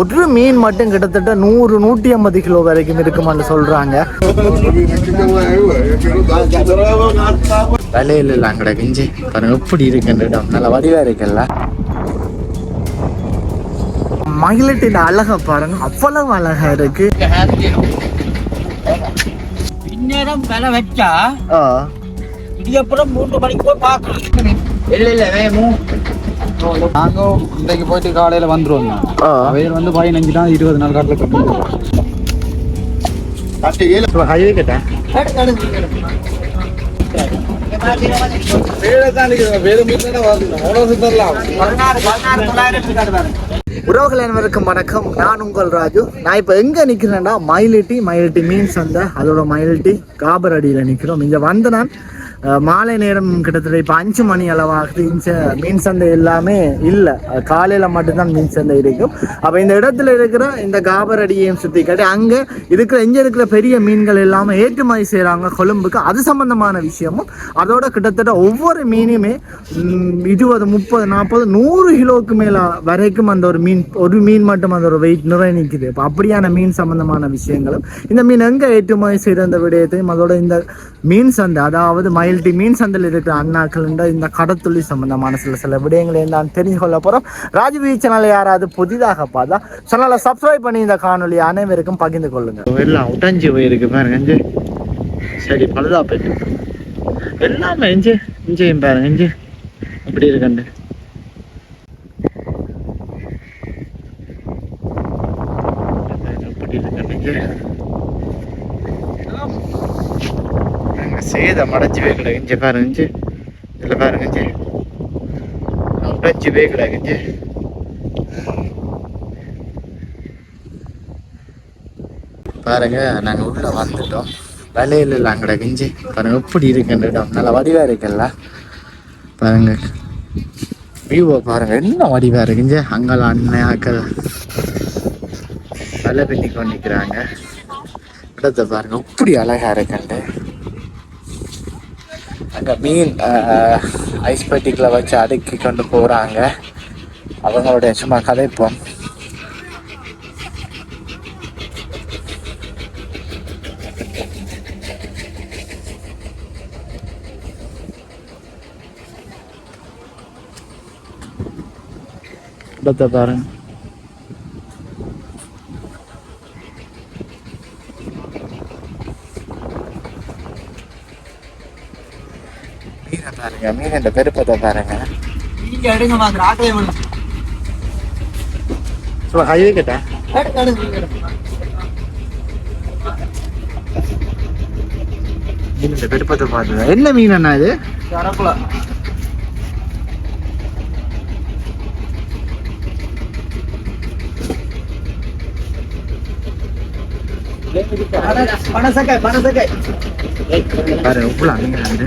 ஒரு மீன் மட்டும் கிட்டத்தட்ட நூறு நூற்றி ஐம்பது கிலோ வரைக்கும் இருக்குமான்னு சொல்றாங்க. விலையில இல்லை அங்கட கிஞ்சி பாருங்க எப்படி இருக்குன்ற இடம். நல்ல வடிவா இருக்குல்ல. மயிலட்டின் அழகை பாருங்க அவ்வளவு அழகா இருக்கு. பின்னேரம் விலை வச்சா ஆ. இடியப்புறம் மூன்று மணிக்கு போய் பார்க்கணும் இல்ல இல்ல வேமு நாங்க இன்றைக்கு போயிட்டு காலையில வந்துருவோம் ஆ. அவையில் வந்து பதினஞ்சு நாள் இருபது நாள் காட்டில் கட்டி ஹைவே கேட்டேன் உறவுகள் அனைவருக்கும் வணக்கம். நான் உங்கள் ராஜு. நான் இப்போ எங்கே நிற்கிறேன்னா மயிலிட்டி மயிலிட்டி மீன் சந்தை அதோட மயிலிட்டி காபர் அடியில் நிற்கிறோம் இங்கே வந்து நான் மாலை நேரம் கிட்டத்தட்ட இப்போ அஞ்சு மணி அளவாகுது. இந்த மீன் சந்தை எல்லாமே இல்லை. காலையில் மட்டும்தான் மீன் சந்தை இருக்கும். அப்போ இந்த இடத்துல இருக்கிற இந்த காபரடியையும் சுற்றி காட்டி அங்கே இருக்கிற இங்கே இருக்கிற பெரிய மீன்கள் எல்லாமே ஏற்றுமதி செய்கிறாங்க கொழும்புக்கு. அது சம்மந்தமான விஷயமும் அதோட கிட்டத்தட்ட ஒவ்வொரு மீனுமே இருபது முப்பது நாற்பது நூறு கிலோவுக்கு மேலே வரைக்கும் அந்த ஒரு மீன் ஒரு மீன் மட்டும் அந்த ஒரு வெயிட் நிறைய நிற்குது இப்போ அப்படியான மீன் சம்மந்தமான விஷயங்களும் இந்த மீன் எங்கே ஏற்றுமதி செய்கிற அந்த விடயத்தையும் அதோட இந்த மீன் சந்தை அதாவது மயில் ரியாலிட்டி மீன் சந்தையில் இருக்கிற அண்ணாக்கள் இந்த கடத்துள்ளி சம்பந்தமான சில சில விடயங்களை நான் தெரிஞ்சு கொள்ள போகிறோம் ராஜ்வி சேனலை யாராவது புதிதாக பார்த்தா சேனலை சப்ஸ்கிரைப் பண்ணி இந்த காணொலி அனைவருக்கும் பகிர்ந்து கொள்ளுங்க. எல்லாம் உடஞ்சி போயிருக்கு பாருங்க சரி பழுதா போயிட்டு. எல்லாமே இஞ்சி இஞ்சியும் பாருங்க இஞ்சி. எப்படி இருக்குண்டு எப்படி இருக்குண்டு இஞ்சி நாங்க சேதம் அடைஞ்சு போய் கிஞ்சி. பாருங்கஞ்சி இதில் பாருங்கஞ்சி இஞ்சி உடைஞ்சு பாருங்க நாங்கள் உள்ள வந்துட்டோம். வலையில் இல்லை அங்கட கிஞ்சி. பாருங்க எப்படி இருக்குன்ற இடம் நல்ல வடிவாக இருக்குல்ல. பாருங்க. வியூவை பாருங்க என்ன வடிவா இருக்குஞ்சி அங்கெல்லாம் அண்ணன் ஆக்கள் வலை பின்னி கொண்டிருக்கிறாங்க இடத்தை பாருங்க எப்படி அழகா இருக்குண்டு அங்கே மீன் ஐஸ் பெட்டிக்கில் வச்சு அடுக்கி கொண்டு போகிறாங்க அவங்களுடைய சும்மா கதைப்போம். பாருங்க. பாருங்க மீன் இந்த பெருப்பத்தை பாருங்க. நீங்க எடுங்க மாதிரி ஆட்டே வேணும் ஸோ ஹைவே கிட்ட. எடுங்க, எடுங்க, நீங்க எடுங்க. மீன் இந்த பெருப்பத்தை பாருங்க. என்ன மீன் அண்ணா இது. பனசக்கை பனசக்கை பாருங்க இவ்வளோ அங்கே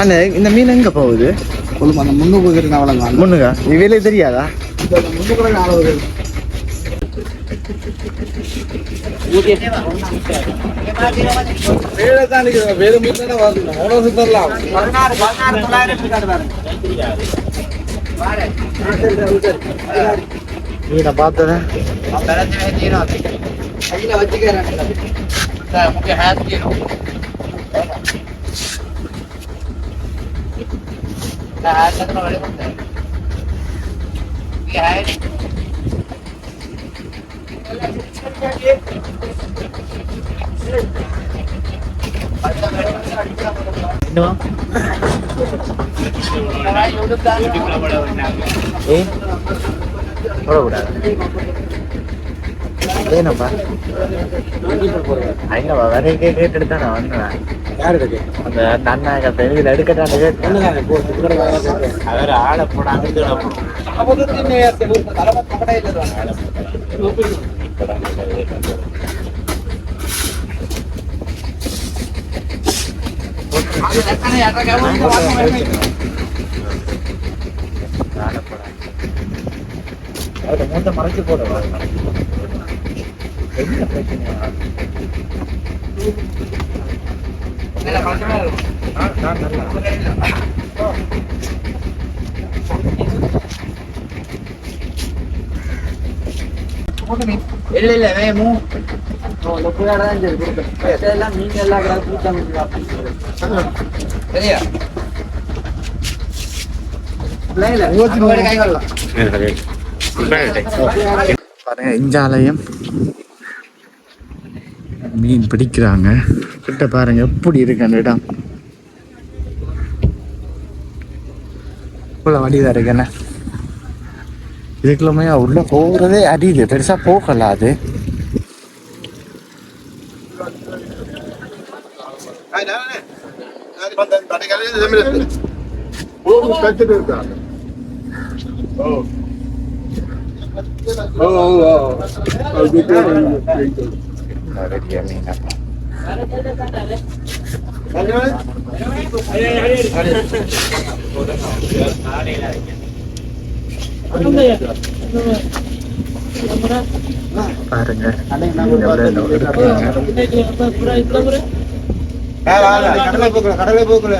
அண்ணே இந்த மீன் எங்க போகுது? கொள்ளும் அந்த முன்னுக்கு? இருக்கிற அவ்வளோங்க முன்னுங்க இவையிலே தெரியாதா முன்னுக்கு நாலு வேலை தான் வேறு மீன் தானே வரணும். அவ்வளோ சுத்தரலாம் பதினாறு பதினாறு தொள்ளாயிரம் இருக்காது பாருங்க. மீனை பார்த்ததே கையில வச்சுக்கிறேன். என்னவா ஏ போடக்கூடாது ஏனப்பா ஐநப்பா வேற கேட்டு தான் நான் வந்தேன் யார் இருக்கு அந்த நன்னாக இதில் எடுக்கட்டான்னு கேட்டு ஒண்ணுதானே போ உங்களோட வேலை செய்றேன். அவர் ஆளை மூத்த மறைச்சு போடுவா என்ன பிரச்சனையா நான் நான் நல்லா இல்ல இல்ல வேமு தான் சரி கொடுப்பேன் மீன் எல்லாம் கிடக்கு, கூட்டம் சரியா? பாருங்க இஞ்சாலயம் மீன் பிடிக்கிறாங்க. கிட்ட பாருங்க எப்படி இருக்கு அந்த இடம்? இவ்வளோ வடிதான் இருக்குண்ணே இதுக்குள்ளமே உள்ள போகிறதே அடியுது. பெருசா போகல அது. பெரிய மீன் பாருங்க எவ்வளவு இருக்குங்க. கடலை போக்குல கடலை போக்குல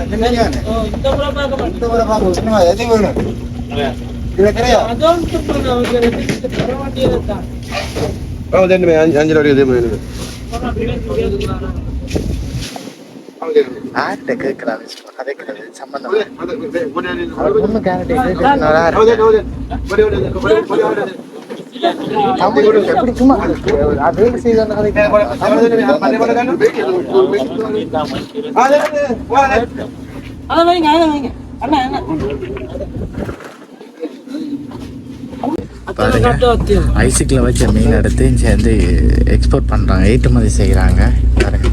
எது வேணும் அஞ்சு ரூபாய் இதே மாதிரி ஆர்ட்ட கேட்கலாம் சம்பந்தம் கேரக்டர் எப்படி சும்மா அதே செய்து கதை பாருங்க. ஐசிக்கில் வச்ச மீன் எடுத்து இங்கே. வந்து எக்ஸ்போர்ட் பண்ணுறாங்க ஏற்றுமதி செய்கிறாங்க பாருங்க.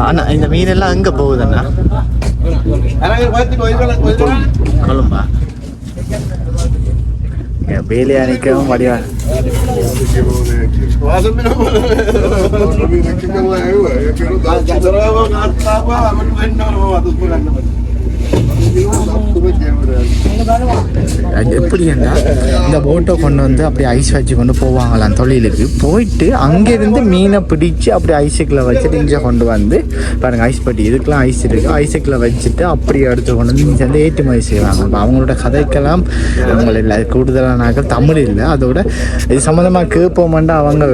ஆனா இந்த மீன் எல்லாம் எங்க போகுதுண்ணா? கொழும்பா. இங்க வேலையா நிற்கவும் வடிவா அது எப்படின்னா இந்த போட்டை கொண்டு வந்து அப்படியே ஐஸ் வச்சு கொண்டு போவாங்களாம் தொழிலுக்கு. போயிட்டு அங்கேருந்து மீனை பிடிச்சு அப்படியே ஐஸுக்குள்ள வச்சுட்டு இங்கே கொண்டு வந்து பாருங்கள் ஐஸ் பட்டி இதுக்கெலாம் ஐஸ் இருக்குது ஐஸுக்குள்ள வச்சுட்டு அப்படியே எடுத்து கொண்டு வந்து இங்கே வந்து ஏற்றுமதி செய்வாங்க. இப்போ அவங்களோட கதைக்கெல்லாம் அவங்கள கூடுதலானாக்க தமிழ் இல்லை. அதோட இது சம்மந்தமாக கேட்போமெண்டா அவங்க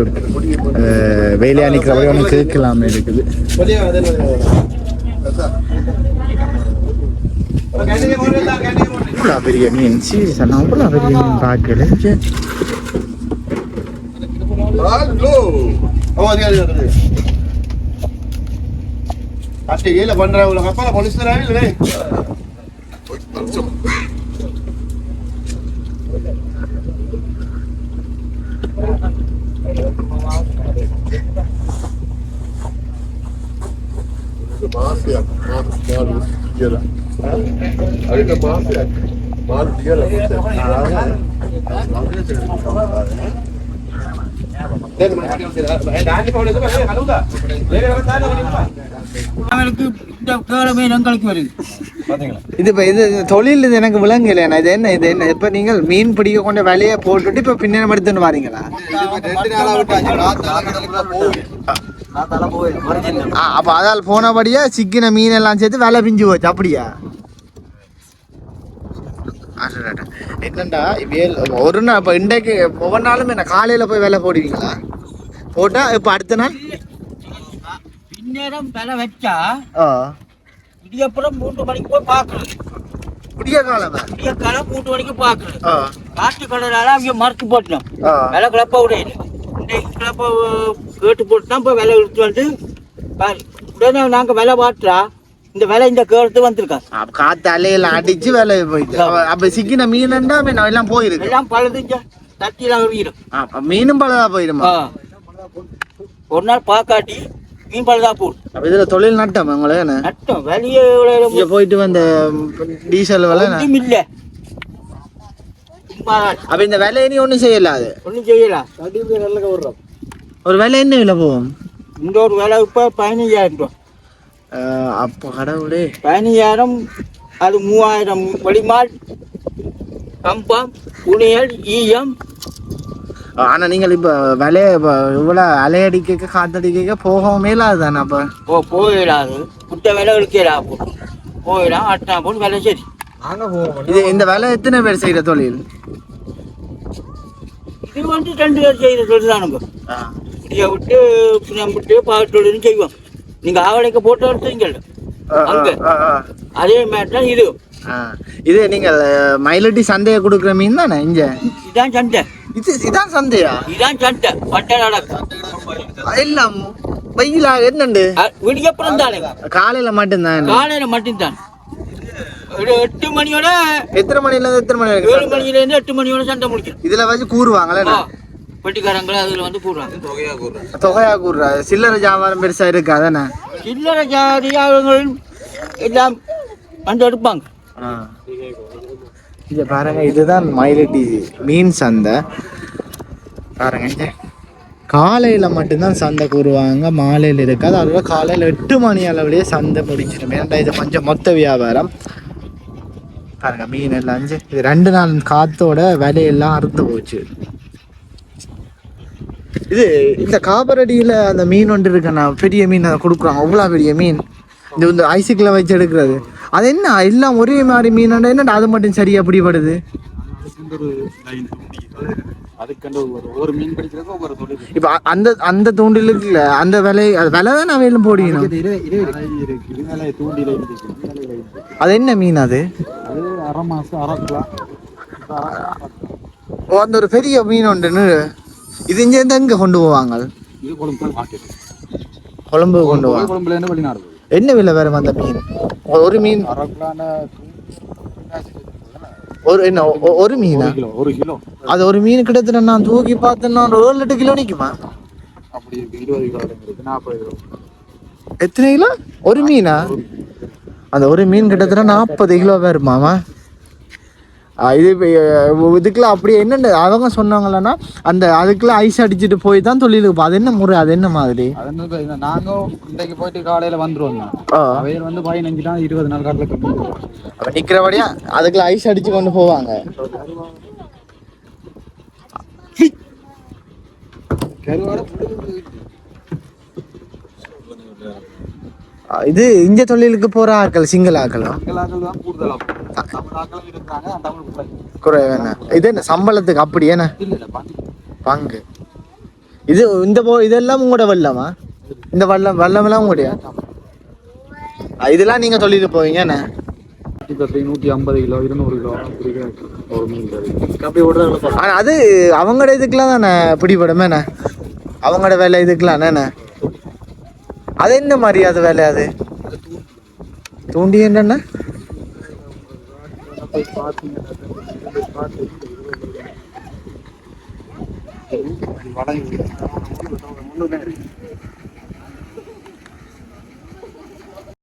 அஹ், வேலையா ஒன்று கேட்கலாமே இருக்குது. இவ்வளோ பெரிய மீன் சீரியஸாக நான் அவ்வளோ பெரிய மீன் பார்க்கல ச்சே. கீழே பண்ற கப்பால போலீஸ் இல்லை Máfia, máfia, máfia. Máfia, எங்களுக்கு வருது இது இப்போ இது தொழில் இது எனக்கு விளங்கலைண்ணா இது என்ன இது என்ன? இப்போ நீங்கள் மீன் பிடிக்க கொண்ட வேலையை போட்டுட்டு இப்போ பின்ன எடுத்துன்னு வரீங்களா? அப்போ அதால் போனபடியா சிக்கின மீன் எல்லாம் சேர்த்து வேலை பிஞ்சு போச்சு அப்படியா. என்னண்டா வேல் ஒரு நாள் இப்போ இன்றைக்கு ஒவ்வொரு நாளும் என்ன காலையில் போய் வேலை போடுவீங்களா? போட்டால் இப்போ அடுத்த நாள்? பின்னேரம் தலை வச்சா ஆ. இடியப்புறம் மூன்று மணிக்கு போய் பார்க்கணும். விடிய காலமா இடிய காலம் மூன்று மணிக்கு பார்க்கணும். காட்டு கடலால அவங்க மறுத்து போட்டோம் விலை கிளப்ப விடையில இன்னைக்கு கிளப்ப கேட்டு போட்டு தான் போய் விலை எடுத்து வந்து பாரு. உடனே நாங்கள் விலை பாட்டுறா இந்த வேலை இந்த கேரத்து வந்திருக்கா? அப்ப காத்து அலையெல்லாம் அடிச்சு வேலை போயிட்டு. அப்ப- சிக்கின மீன்டா மீன் எல்லாம் போயிருக்கு. எல்லாம் பழுதுஞ்ச தட்டிலாம் மீனும் பலதா போயிருமா ஆ. ஒரு நாள் பாக்காட்டி மீன் பழுதா போடும் அப்ப இதுல தொழில் நட்டம் உங்களுக்கு? நட்டம். வெளியே இங்க போயிட்டு வந்த டீசல் விலை இல்லை. அப்ப இந்த விலை நீ ஒண்ணும் செய்யல அது. ஒண்ணும் செய்யலாம் ஒரு விலை என்ன விலை போகும்? இந்த ஒரு வேலை இப்போ பதினஞ்சாயிரம் ரூபா ஆஹ் அப்ப கடவுளே பதினஞ்சாயிரம் அது மூவாயிரம் வெளிமால் கம்பம் புனியல் ஈயம் ஆனா நீங்கள் இப்ப விலைய இப்ப இவ்வளவு அலையடிக்க காத்தடிக்க போகவும் மேலாதுதானே அப்ப ஓ போயிடாது குட்டை விலை எடுக்கலாம் போயிடாம் அட்டா போன்னு வேலை சரி இது இந்த வேலை எத்தனை பேர் செய்யற தொழில் இது வந்து ரெண்டு பேர் செய்கிற தொழில் தானுங்க இடியை விட்டு புனியம் விட்டு பாட்டோடு செய்வோம் நீங்க ஆவலைக்கு போட்டு எடுத்தீங்க அங்க. அதே மாதிரி தான் இது இது நீங்கள் மயிலட்டி சந்தையை கொடுக்குற மீன் தானே இங்க? இதான் சண்டை இது இதான் சந்தையா? இதான் சண்டை பட்டை நடக்கும் எல்லாம் வெயிலா என்னண்டு? விடியப்புறம் தானே. காலையில மட்டும்தான் காலையில மட்டும்தான். ஒரு எட்டு மணியோட எத்தனை மணில இருந்து எத்தனை மணி ஏழு மணில இருந்து எட்டு மணியோட சண்டை முடிக்கும். இதுல வச்சு கூறுவாங்களே பெட்டிக்காரங்களும் அதுல வந்து போடுறாங்க. தொகையா கூறுறா. சில்லறை வியாபாரம் பெருசா இருக்கு அதானே? சில்லறை ஜாதியாளர்களும் எல்லாம் வந்து எடுப்பாங்க. இங்க பாருங்க இதுதான் மயிலட்டி மீன் சந்தை. பாருங்க. காலையில மட்டும்தான் சந்தை கூறுவாங்க மாலையில இருக்காது. அதோட காலையில எட்டு மணி அளவுலயே சந்தை முடிச்சிடும் ஏன்டா இது கொஞ்சம் மொத்த வியாபாரம்? பாருங்க மீன் எல்லாம் அஞ்சு இது ரெண்டு நாள் காத்தோட விலையெல்லாம் அறுத்து போச்சு. இது இந்த காபரடியில அந்த மீன் ஒன்று இருக்குண்ணா பெரிய மீன் அதை கொடுக்குறாங்க. அவ்வளோ பெரிய மீன். இந்த இந்த ஐசிக்கில் வச்சு எடுக்கிறது. அது என்ன? எல்லாம் ஒரே மாதிரி மீன். என்னடா அது மட்டும் சரியா பிடிபடுது? இப்போ அந்த அந்த தூண்டில் இருக்குல்ல அந்த விலை அது விலை தான் நான் வேலும் இது இது இது இது இது இருக்கு. அது என்ன மீன் அது? அந்த ஒரு பெரிய மீன் ஒன்றுன்னு. இது இங்கேருந்து எங்கே கொண்டு போவாங்க? இது கொழும்பு மார்க்கெட் கொழம்பு கொண்டு போவாங்க. கொழும்புல இருந்து வெளிநாடு போகுது. என்ன விலை வரும் அந்த மீன்? ஒரு மீன்? ஒரு என்ன ஒரு மீனா? ஒரு கிலோ அது ஒரு மீன் கிட்டத்தட்ட நான் தூக்கி பார்த்தேன்னா ஒரு எட்டு கிலோ நிற்குமா அப்படி இருபது கிலோ நாற்பது கிலோ. எத்தனை கிலோ? ஒரு மீனா? அந்த ஒரு மீன் கிட்டத்தட்ட நாற்பது கிலோ வருமாமா இது இப்ப, அஹ், இதுக்குள்ள அப்படியே என்னென்ன அவங்க சொன்னாங்களன்னா அந்த அதுக்குள்ள ஐஸ் அடிச்சுட்டு போய் தான் தொழிலுக்கு அது என்ன முறை அது என்ன மாதிரி? அது என்ன இப்ப இந்த நாங்க இன்றைக்கு போயிட்டு காலையில வந்துருவோம் அவையில் வந்து பதினஞ்சு நாள் இருபது நாள் காட்டில் கம்மி. அப்ப நிக்கிறபடியா அதுக்குள்ள ஐஸ் அடிச்சு கொண்டு போவாங்க. ஆ, இது இந்த தொழிலுக்கு போற ஆட்கள் சிங்கள ஆட்களும் ஆக்கள். குறைவு என்ன இது என்ன சம்பளத்துக்கு அப்படி என்ன? பங்கு. இது இந்த போ இதெல்லாம் உங்களோட வெள்ளமா? இந்த வல்லம் வல்லமெல்லாம் உங்களுடைய? ஆ, இதெல்லாம் நீங்க தொழிலுக்கு போவீங்க என்ன? நூற்றி ஐம்பது கிலோ இருநூறு கிலோ. ஒரு மீன் கறி. அது அவங்களோட இதுக்கெல்லாம் தானே பிடிபடும் என்ன? அவங்களோட வேலை இதுக்கெல்லாம் என்ன? அது என்ன மாதிரி அது வேலை அது? தூண்டி என்னென்ன? வடை.